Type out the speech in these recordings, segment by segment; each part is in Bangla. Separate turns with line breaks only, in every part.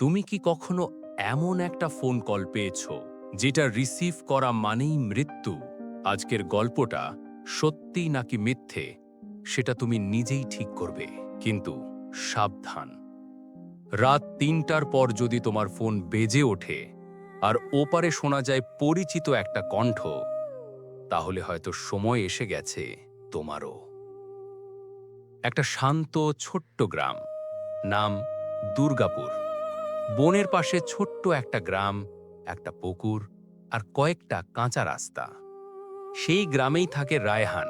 তুমি কি কখনো এমন একটা ফোন কল পেয়েছ, যেটা রিসিভ করা মানেই মৃত্যু? আজকের গল্পটা সত্যি নাকি মিথ্যে, সেটা তুমি নিজেই ঠিক করবে, কিন্তু সাবধান। রাত তিনটার পর যদি তোমার ফোন বেজে ওঠে, আর ওপারে শোনা যায় পরিচিত একটা কণ্ঠ, তাহলে হয়তো সময় এসে গেছে তোমারও। একটা শান্ত, ছোট্ট গ্রাম, নাম দুর্গাপুর। বনের পাশে ছোট্ট একটা গ্রাম, একটা পুকুর আর কয়েকটা কাঁচা রাস্তা। সেই গ্রামেই থাকে রায়হান।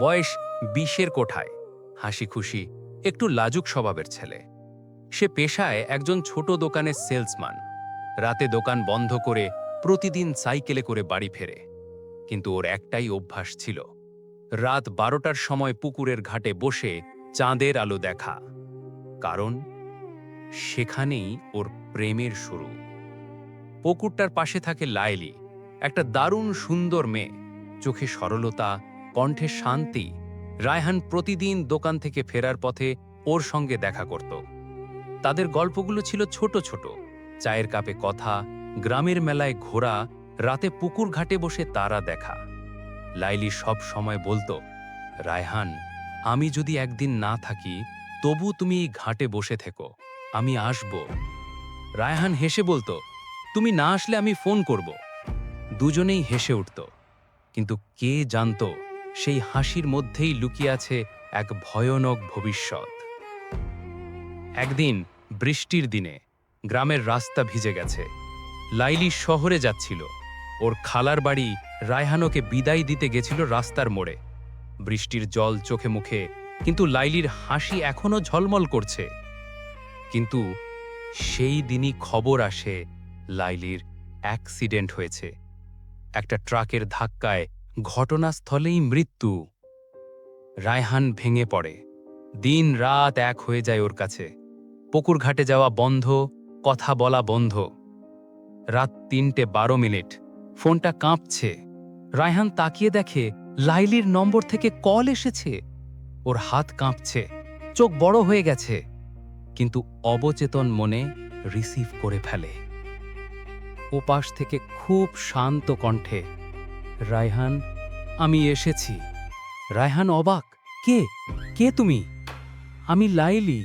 বয়স বিশের কোঠায়। হাসি খুশি একটু লাজুক স্বভাবের ছেলে। সে পেশায় একজন ছোট দোকানের সেলসম্যান। রাতে দোকান বন্ধ করে প্রতিদিন সাইকেলে করে বাড়ি ফেরে। কিন্তু ওর একটাই অভ্যাস ছিল। রাত বারোটার সময় পুকুরের ঘাটে বসে চাঁদের আলো দেখা। কারণ সেখানেই ওর প্রেমের শুরু। পুকুরটার পাশে থাকে লাইলি, একটা দারুণ সুন্দর মেয়ে। চোখে সরলতা, কণ্ঠে শান্তি। রায়হান প্রতিদিন দোকান থেকে ফেরার পথে ওর সঙ্গে দেখা করত। তাদের গল্পগুলো ছিল ছোট ছোট। চায়ের কাপে কথা, গ্রামের মেলায় ঘোরা, রাতে পুকুর ঘাটে বসে তারা দেখা। লাইলি সব সময় বলতো, রায়হান, আমি যদি একদিন না থাকি, তবু তুমি ঘাটে বসে থেকো। আমি আসব। রায়হান হেসে বলতো, তুমি না আসলে আমি ফোন করব। দুজনেই হেসে উঠত। কিন্তু কে জানত সেই হাসির মধ্যেই লুকিয়ে আছে এক ভয়ানক ভবিষ্যৎ। একদিন বৃষ্টির দিনে গ্রামের রাস্তা ভিজে গেছে। লাইলি শহরে যাচ্ছিল। ওর খালার বাড়ি রায়হানোকে বিদায় দিতে গেছিল রাস্তার মোড়ে। বৃষ্টির জল চোখে মুখে, কিন্তু লাইলির হাসি এখনও ঝলমল করছে। কিন্তু সেই দিনই খবর আসে লাইলির অ্যাক্সিডেন্ট হয়েছে। একটা ট্রাকের ধাক্কায় ঘটনাস্থলেই মৃত্যু। রায়হান ভেঙে পড়ে। দিন রাত এক হয়ে যায় ওর কাছে। পুকুর ঘাটে যাওয়া বন্ধ, কথা বলা বন্ধ। রাত তিনটে বারো মিনিট। ফোনটা কাঁপছে। রায়হান তাকিয়ে দেখে লাইলির নম্বর থেকে কল এসেছে। ওর হাত কাঁপছে। চোখ বড় হয়ে গেছে। কিন্তু অবচেতন মনে রিসিভ করে ফেলে। ওপাশ থেকে খুব শান্ত কণ্ঠে, রায়হান, আমি এসেছি। রায়হান অবাক, কে? কে তুমি? আমি লাইলি,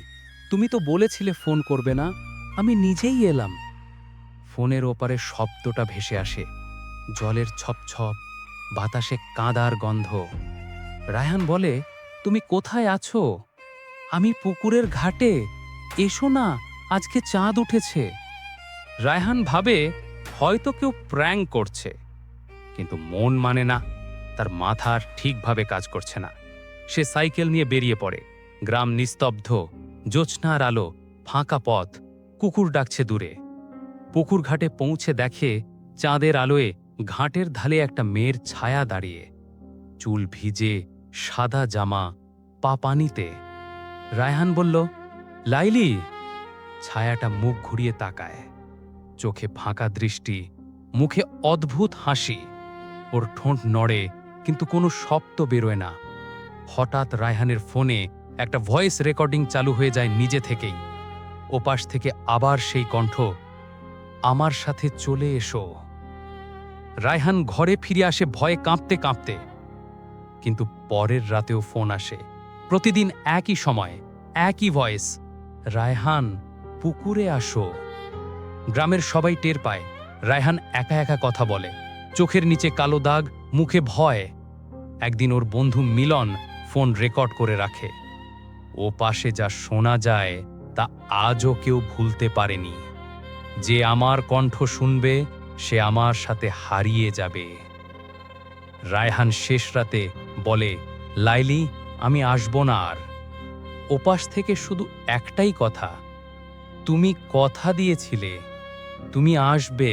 তুমি তো বলেছিলে ফোন করবে না, আমি নিজেই এলাম। ফোনের ওপারে শব্দটা ভেসে আসে, জলের ছপছপ বাতাসে কাঁদার গন্ধ। রায়হান বলে, তুমি কোথায় আছো? আমি পুকুরের ঘাটে। এসো না, আজকে চাঁদ উঠেছে। রায়হান ভাবে হয়তো কেউ প্র্যাং করছে, কিন্তু মন মানে না, তার মাথার ঠিকভাবে কাজ করছে না। সে সাইকেল নিয়ে বেরিয়ে পড়ে, গ্রাম নিস্তব্ধ, জ্যোৎস্নার আলো, ফাঁকা পথ, কুকুর ডাকছে দূরে। পুকুর ঘাটে পৌঁছে দেখে চাঁদের আলোয় ঘাটের ধালে একটা মেয়ের ছায়া দাঁড়িয়ে। চুল ভিজে, সাদা জামা, পা পানিতে। রায়হান বলল লাইলি, ছায়াটা মুখ ঘুরিয়ে তাকায়। চোখে ফাঁকা দৃষ্টি, মুখে অদ্ভুত হাসি। ওর ঠোঁট নড়ে, কিন্তু কোনো শব্দ বেরোয় না। হঠাৎ রায়হানের ফোনে একটা ভয়েস রেকর্ডিং চালু হয়ে যায় নিজে থেকেই। ওপাশ থেকে আবার সেই কণ্ঠ, আমার সাথে চলে এসো। রায়হান ঘরে ফিরে আসে ভয়ে কাঁপতে কাঁপতে। কিন্তু পরের রাতেও ফোন আসে। প্রতিদিন একই সময়, একই ভয়েস। রায়হান, পুকুরে আসো। গ্রামের সবাই টের পায়, রায়হান একা একা কথা বলে। চোখের নিচে কালো দাগ, মুখে ভয়। একদিন ওর বন্ধু মিলন ফোন রেকর্ড করে রাখে। ও পাশে যা শোনা যায়, তা আজও কেউ ভুলতে পারেনি। যে আমার কণ্ঠ শুনবে, সে আমার সাথে হারিয়ে যাবে। রায়হান শেষ রাতে বলে, লাইলি, আমি আসব না আর। ওপাশ থেকে শুধু একটাই কথা। তুমি কথা দিয়েছিলে, তুমি আসবে।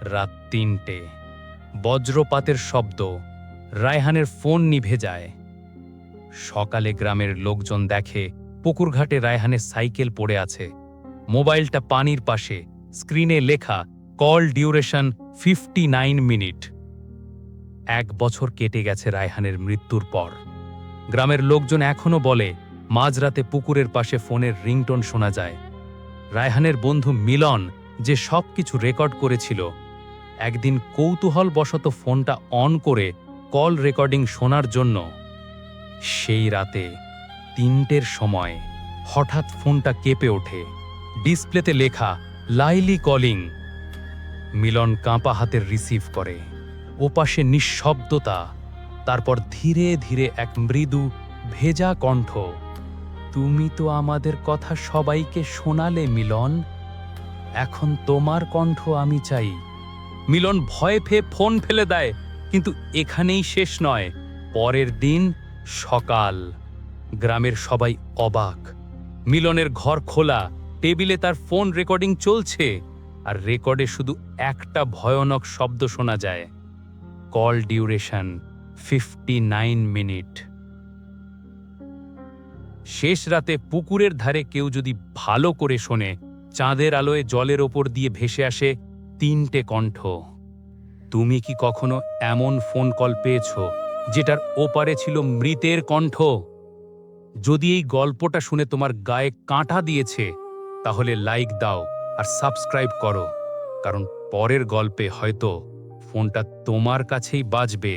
রাত তিনটে। বজ্রপাতের শব্দ, রায়হানের ফোন নিভে যায়। সকালে গ্রামের লোকজন দেখে পুকুরঘাটে রায়হানের সাইকেল পড়ে আছে। মোবাইলটা পানির পাশে, স্ক্রিনে লেখা, call duration fifty nine minute. এক বছর কেটে গেছে রায়হানের মৃত্যুর পর। গ্রামের লোকজন এখনও বলে মাঝরাতে পুকুরের পাশে ফোনের রিংটোন শোনা যায়। রায়হানের বন্ধু মিলন যে সব কিছু রেকর্ড করেছিল। একদিন কৌতূহলবশত ফোনটা অন করে কল রেকর্ডিং শোনার জন্য। সেই রাতে তিনটের সময় হঠাৎ ফোনটা কেঁপে ওঠে। ডিসপ্লেতে লেখা, লাইলি কলিং। মিলন কাঁপা হাতের রিসিভ করে। ওপাশে নিঃশব্দতা, তারপর ধীরে ধীরে এক মৃদু, ভেজা কণ্ঠ। তুমি তো আমাদের কথা সবাইকে শোনালে, মিলন। এখন তোমার কণ্ঠ আমি চাই। মিলন ভয় পেয়ে ফোন ফেলে দেয়, কিন্তু এখানেই শেষ নয়। পরের দিন সকাল। গ্রামের সবাই অবাক। মিলনের ঘর খোলা, টেবিলে তার ফোন রেকর্ডিং চলছে, আর রেকর্ডে শুধু একটা ভয়ানক শব্দ শোনা যায়। Call duration, fifty minute. শেষ রাতে পুকুরের ধারে কেউ যদি ভালো করে শোনে, চাঁদের আলোয় জলের ওপর দিয়ে ভেসে আসে তিনটে কণ্ঠ। তুমি কি কখনো এমন ফোন কল পেয়েছ যেটার ওপারে ছিল মৃতের কণ্ঠ? যদি এই গল্পটা শুনে তোমার গায়ে কাঁটা দিয়েছে, তাহলে লাইক দাও আর সাবস্ক্রাইব করো, কারণ পরের গল্পে হয়তো ফোনটা তোমার কাছেই বাজবে।